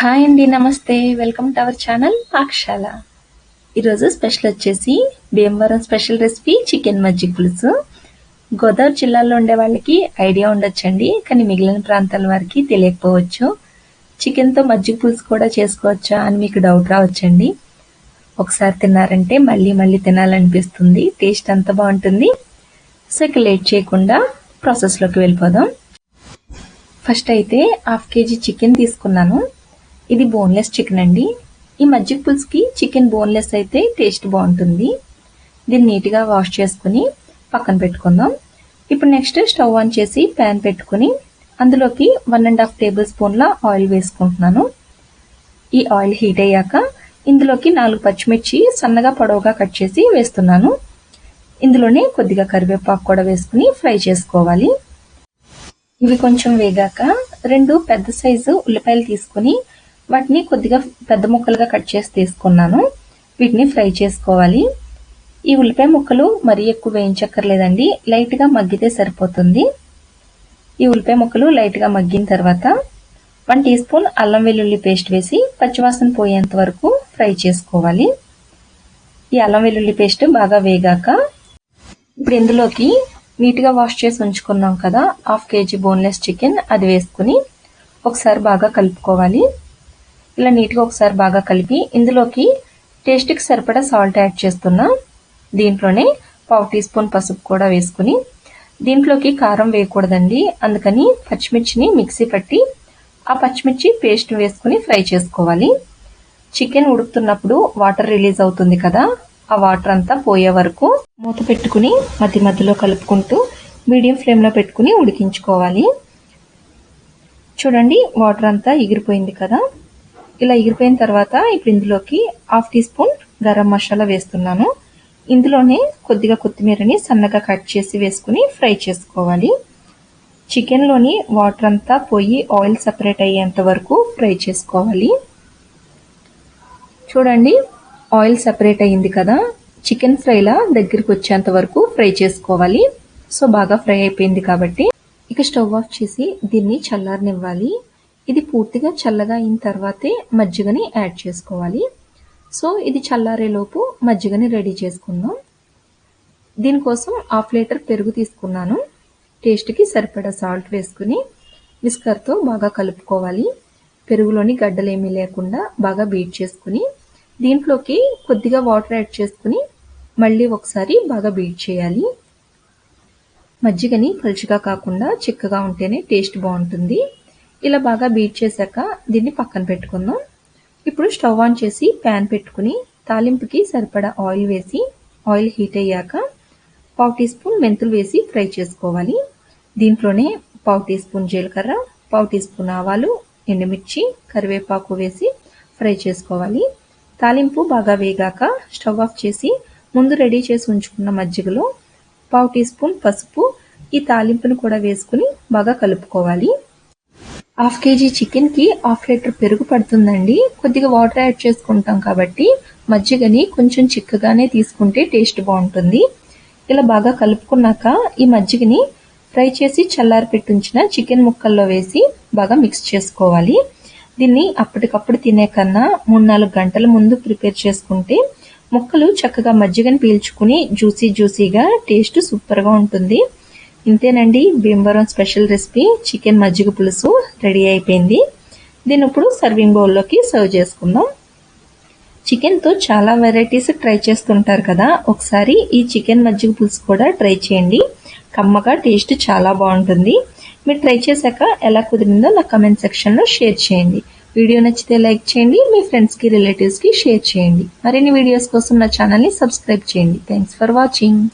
Hi అండి నమస్తే. Welcome to our channel Pakshala ఈరోజు స్పెషల్ వచ్చేసి భీమవరం స్పెషల్ రెసిపీ చికెన్ మజ్జిగ పులుసు. గోదావరి జిల్లాలో ఉండే వాళ్ళకి ఐడియా ఉండొచ్చండి కానీ మిగిలిన ప్రాంతాల వారికి తెలియకపోవచ్చు. చికెన్తో మజ్జిగ పులుసు కూడా చేసుకోవచ్చా అని మీకు డౌట్ రావచ్చండి. ఒకసారి తిన్నారంటే మళ్ళీ మళ్ళీ తినాలనిపిస్తుంది టేస్ట్ అంత బాగుంటుంది. సో ఇక లేట్ చేయకుండా ప్రాసెస్లోకి వెళ్ళిపోదాం. ఫస్ట్ అయితే హాఫ్ కేజీ చికెన్ తీసుకున్నాను. ఇది బోన్లెస్ చికెన్ అండి. ఈ మజ్జిగ పులుసుకి చికెన్ బోన్లెస్ అయితే టేస్ట్ బాగుంటుంది. దీన్ని నీట్గా వాష్ చేసుకుని పక్కన పెట్టుకుందాం. ఇప్పుడు నెక్స్ట్ స్టవ్ ఆన్ చేసి ప్యాన్ పెట్టుకుని అందులోకి వన్ అండ్ హాఫ్ టేబుల్ స్పూన్ల ఆయిల్ వేసుకుంటున్నాను. ఈ ఆయిల్ హీట్ అయ్యాక ఇందులోకి నాలుగు పచ్చిమిర్చి సన్నగా పొడవుగా కట్ చేసి వేస్తున్నాను. ఇందులోనే కొద్దిగా కరివేపాకు కూడా వేసుకుని ఫ్రై చేసుకోవాలి. ఇవి కొంచెం వేగాక రెండు పెద్ద సైజు ఉల్లిపాయలు తీసుకుని వాటిని కొద్దిగా పెద్ద ముక్కలుగా కట్ చేసి తీసుకున్నాను. వీటిని ఫ్రై చేసుకోవాలి. ఈ ఉల్లిపాయ ముక్కలు మరీ ఎక్కువ వేయించక్కర్లేదండి. లైట్గా మగ్గితే సరిపోతుంది. ఈ ఉల్లిపాయ ముక్కలు లైట్గా మగ్గిన తర్వాత వన్ టీ స్పూన్ అల్లం వెల్లుల్లి పేస్ట్ వేసి పచ్చివాసన పోయేంత వరకు ఫ్రై చేసుకోవాలి. ఈ అల్లం వెల్లుల్లి పేస్ట్ బాగా వేగాక ఇప్పుడు ఇందులోకి నీట్గా వాష్ చేసి ఉంచుకున్నాం కదా హాఫ్ కేజీ బోన్లెస్ చికెన్ అది వేసుకుని ఒకసారి బాగా కలుపుకోవాలి. ఇలా నీట్గా ఒకసారి బాగా కలిపి ఇందులోకి టేస్ట్కి సరిపడా సాల్ట్ యాడ్ చేస్తున్నా. దీంట్లోనే పావు టీ స్పూన్ పసుపు కూడా వేసుకుని దీంట్లోకి కారం వేయకూడదండి. అందుకని పచ్చిమిర్చిని మిక్సీ పట్టి ఆ పచ్చిమిర్చి పేస్ట్ వేసుకుని ఫ్రై చేసుకోవాలి. చికెన్ ఉడుకుతున్నప్పుడు వాటర్ రిలీజ్ అవుతుంది కదా ఆ వాటర్ అంతా పోయే వరకు మూత పెట్టుకుని మధ్య మధ్యలో కలుపుకుంటూ మీడియం ఫ్లేమ్లో పెట్టుకుని ఉడికించుకోవాలి. చూడండి వాటర్ అంతా ఎగిరిపోయింది కదా. ఇలా ఎగిరిపోయిన తర్వాత ఇప్పుడు ఇందులోకి half tea spoon garam masala వేస్తున్నాను. ఇందులోనే కొద్దిగా కొత్తిమీరని సన్నగా కట్ చేసి వేసుకుని ఫ్రై చేసుకోవాలి. చికెన్లోని వాటర్ అంతా పోయి ఆయిల్ సపరేట్ అయ్యేంత వరకు ఫ్రై చేసుకోవాలి. చూడండి ఆయిల్ సపరేట్ అయ్యింది కదా. చికెన్ ఫ్రైలా దగ్గరికి వచ్చేంత వరకు ఫ్రై చేసుకోవాలి. సో బాగా ఫ్రై అయిపోయింది కాబట్టి ఇక స్టవ్ ఆఫ్ చేసి దీన్ని చల్లారనివ్వాలి. ఇది పూర్తిగా చల్లగా అయిన తర్వాతే మజ్జిగని యాడ్ చేసుకోవాలి. సో ఇది చల్లారేలోపు మజ్జిగని రెడీ చేసుకుందాం. దీనికోసం హాఫ్ లీటర్ పెరుగు తీసుకున్నాను. టేస్ట్కి సరిపడా సాల్ట్ వేసుకుని విస్కర్తో బాగా కలుపుకోవాలి. పెరుగులోని గడ్డలేమీ లేకుండా బాగా బీట్ చేసుకుని దీంట్లోకి కొద్దిగా వాటర్ యాడ్ చేసుకుని మళ్ళీ ఒకసారి బాగా బీట్ చేయాలి. మజ్జిగని పలుచగా కాకుండా చిక్కగా ఉంటేనే టేస్ట్ బాగుంటుంది. ఇలా బాగా బీట్ చేశాక దీన్ని పక్కన పెట్టుకుందాం. ఇప్పుడు స్టవ్ ఆన్ చేసి ప్యాన్ పెట్టుకుని తాలింపుకి సరిపడా ఆయిల్ వేసి ఆయిల్ హీట్ అయ్యాక పావు టీ స్పూన్ మెంతులు వేసి ఫ్రై చేసుకోవాలి. దీంట్లోనే పావు టీ స్పూన్ జీలకర్ర పావు టీ స్పూన్ ఆవాలు ఎండుమిర్చి కరివేపాకు వేసి ఫ్రై చేసుకోవాలి. తాలింపు బాగా వేగాక స్టవ్ ఆఫ్ చేసి ముందు రెడీ చేసి ఉంచుకున్న మజ్జిగలో పావు టీ స్పూన్ పసుపు ఈ తాలింపును కూడా వేసుకుని బాగా కలుపుకోవాలి. హాఫ్ కేజీ చికెన్కి హాఫ్ లీటర్ పెరుగు పడుతుందండి. కొద్దిగా వాటర్ యాడ్ చేసుకుంటాం కాబట్టి మజ్జిగని కొంచెం చిక్కగానే తీసుకుంటే టేస్ట్ బాగుంటుంది. ఇలా బాగా కలుపుకున్నాక ఈ మజ్జిగని ఫ్రై చేసి చల్లారి పెట్టుంచిన చికెన్ ముక్కల్లో వేసి బాగా మిక్స్ చేసుకోవాలి. దీన్ని అప్పటికప్పుడు తినే కన్నా మూడు నాలుగు గంటల ముందు ప్రిపేర్ చేసుకుంటే ముక్కలు చక్కగా మజ్జిగని పీల్చుకుని జ్యూసీ జ్యూసీగా టేస్ట్ సూపర్గా ఉంటుంది. ఇంతేనండి. Bhimavaram special recipe. చికెన్ మజ్జిగ పులుసు. రెడీ అయిపోయింది. దీన్ని ఇప్పుడు సర్వింగ్ బౌల్లోకి సర్వ్ చేసుకుందాం. చికెన్తో చాలా వెరైటీస్ ట్రై చేస్తుంటారు కదా. ఒకసారి ఈ చికెన్ మజ్జిగ పులుసు కూడా ట్రై చేయండి. కమ్మగా టేస్ట్ చాలా బాగుంటుంది. మీరు ట్రై చేశాక ఎలా కుదిరిందో నా కమెంట్ సెక్షన్లో షేర్ చేయండి. వీడియో నచ్చితే లైక్ చేయండి. మీ ఫ్రెండ్స్కి రిలేటివ్స్కి షేర్ చేయండి. మరిన్ని వీడియోస్ కోసం నా ఛానల్ని సబ్స్క్రైబ్ చేయండి. Thanks for watching